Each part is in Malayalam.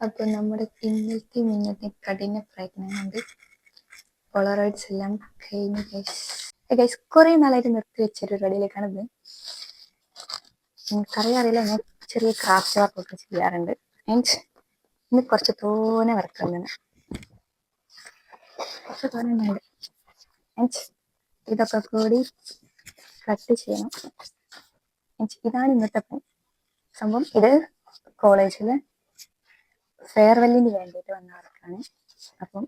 അപ്പൊ നമ്മുടെ ഇന്നത്തെ മിന്നത്തെ കഠിന പ്രയത്നം കൊണ്ട് പോളറോയിഡ്സ് എല്ലാം കഴിഞ്ഞു ഗൈസ് കുറെ നാളായിട്ട് നിർത്തി വെച്ചൊരു റെഡിയിലേക്കാണ് ഇത്. എനിക്കറിയാറില്ല ഞാൻ ചെറിയ ക്രാഫ്റ്റ് വർക്ക് ഒക്കെ ചെയ്യാറുണ്ട്. മീൻസ് ഇന്ന് കുറച്ച് തോനെ വർക്ക് വർക്കുണ്ട് കുറച്ച് തോനെ ഉണ്ട്. മീൻസ് ഇതൊക്കെ കൂടി കട്ട് ചെയ്യണം. ഇതാണ് ഇന്നത്തെ സംഭവം. ഇത് കോളേജിൽ ഫെയർവെല്ലിന് വേണ്ടിയിട്ട് വന്ന വർക്കാണ് അപ്പം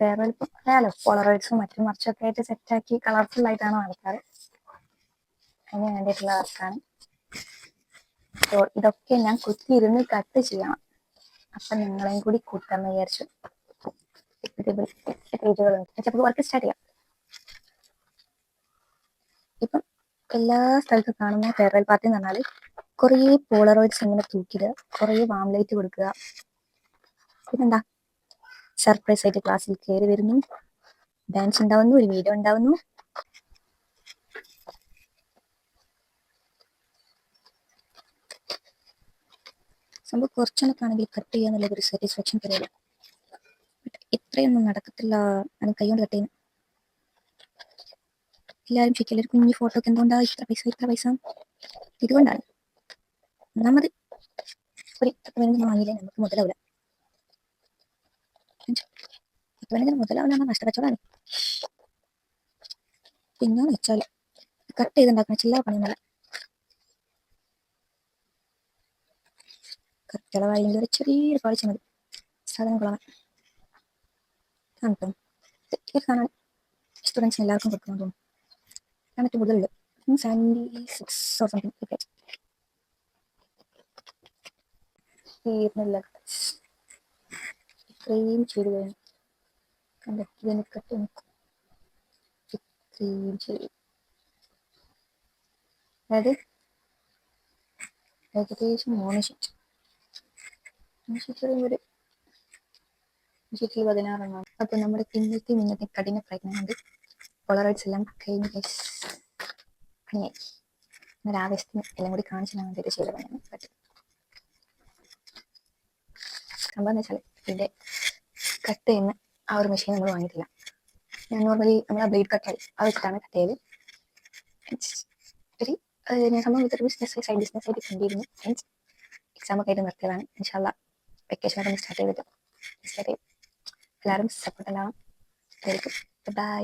ഫെയർവെൽ അറിയാലോ പോളറോയിഡ്സും മറ്റും മറിച്ചൊക്കെ ആയിട്ട് സെറ്റാക്കി കളർഫുൾ ആയിട്ടാണ് ആൾക്കാർ അതിന് വേണ്ടിയിട്ടുള്ള വർക്കാണ്. സോ ഇതൊക്കെ ഞാൻ കുത്തിയിരുന്ന് കട്ട് ചെയ്യണം. അപ്പം നിങ്ങളെയും കൂടി കൂട്ടാന്ന് വിചാരിച്ചു. അപ്പോൾ വർക്ക് സ്റ്റാർട്ട് ചെയ്യാം. ഇപ്പം എല്ലാ സ്ഥലത്തും കാണുന്ന ഫെയർവെൽ പാർട്ടി എന്ന് പറഞ്ഞാൽ കുറേ പോളറോയിഡ്സ് ഇങ്ങനെ തൂക്കിയിട്ട് കുറേ വാം ലൈറ്റ് കൊടുക്കുക പിന്നെന്താ? സർപ്രൈസ് ആയിട്ട് ക്ലാസ്സിൽ കയറി വരുന്നു. ഡാൻസ് ഉണ്ടാവുന്നു ഒരു വീഡിയോ ഉണ്ടാവുന്നു. സംഭവം കുറച്ചൊക്കെ ആണെങ്കിൽ കട്ട് ചെയ്യാന്നുള്ള ഒരു സാറ്റിസ്ഫാക്ഷൻ തരില്ല ഇത്രയൊന്നും നടക്കത്തില്ല. അത് കൈകൊണ്ട് കട്ട് ചെയ്യുന്നു എല്ലാവരും ചോദിക്കില്ല ഒരു കുഞ്ഞു ഫോട്ടോ ഒക്കെ എന്തുകൊണ്ടാ ഇത്ര പൈസ ഇത്ര പൈസ? ഇതുകൊണ്ടാണ്. ഒന്നാമത് ഒരു പത്ത് വാങ്ങിയില്ലേ? നമുക്ക് മുതലാവില്ല പത്ത് പതിനഞ്ചിന് മുതലാവില്ല നഷ്ടക്കച്ചവടമാണ് പിന്നെ വെച്ചാൽ കട്ട് ചെയ്തുണ്ടാക്കണ ചില്ലറ പണിയൊന്നുമല്ല. കട്ടിളവായി ഒരു ചെറിയൊരു പാളിച്ച മതി. സാധനം കൊള്ളാൻ. കാണട്ടോ കാണാൻ സ്റ്റുഡൻസിന് എല്ലാവർക്കും കൊടുക്കണം തോന്നുന്നു കാണാൻ ഏറ്റവും സിക്സ് ഓർ സംതിങ് ഇത്രയും ചെയ്ത് കഴിഞ്ഞു കണ്ട ഇതിന് ഇത്രയും അതായത് ഏകദേശം മൂന്ന് ഷീറ്റ് മൂന്ന് ഷീറ്റ് ഒരു ഷീറ്റിൽ പതിനാറെണ്ണം. അപ്പൊ നമ്മുടെ ഇന്നത്തെ ഇന്നത്തെ കഠിന പ്രയത്നം കൊണ്ട് എല്ലാം കഴിഞ്ഞ് പണിയായി. ഒരു ആവേശത്തിന് എല്ലാം കൂടി സംഭവം എന്ന് വെച്ചാൽ ഇതിന്റെ കട്ട് ചെയ്യുന്ന ആ ഒരു മെഷീൻ നമ്മൾ വാങ്ങിയിട്ടില്ല ഞാൻ നോർമലി നമ്മൾ ആ ബ്ലേഡ് കട്ട് ആ വെച്ചിട്ടാണ് കട്ട് ചെയ്ത് ഒരു ഞാൻ സംഭവം ഇതൊരു ബിസിനസ് സൈഡ് ബിസിനസ് ആയിട്ട് കണ്ടിരുന്നു. മീൻസ് എക്സാം ഒക്കെ ആയിട്ട് നിർത്തിയതാണ്. ഇൻഷാല്ല വെക്കേഷൻ ഒക്കെ സ്റ്റാർട്ട് ചെയ്തിട്ട്. എല്ലാവരും സപ്പോർട്ട് എല്ലാം ബൈ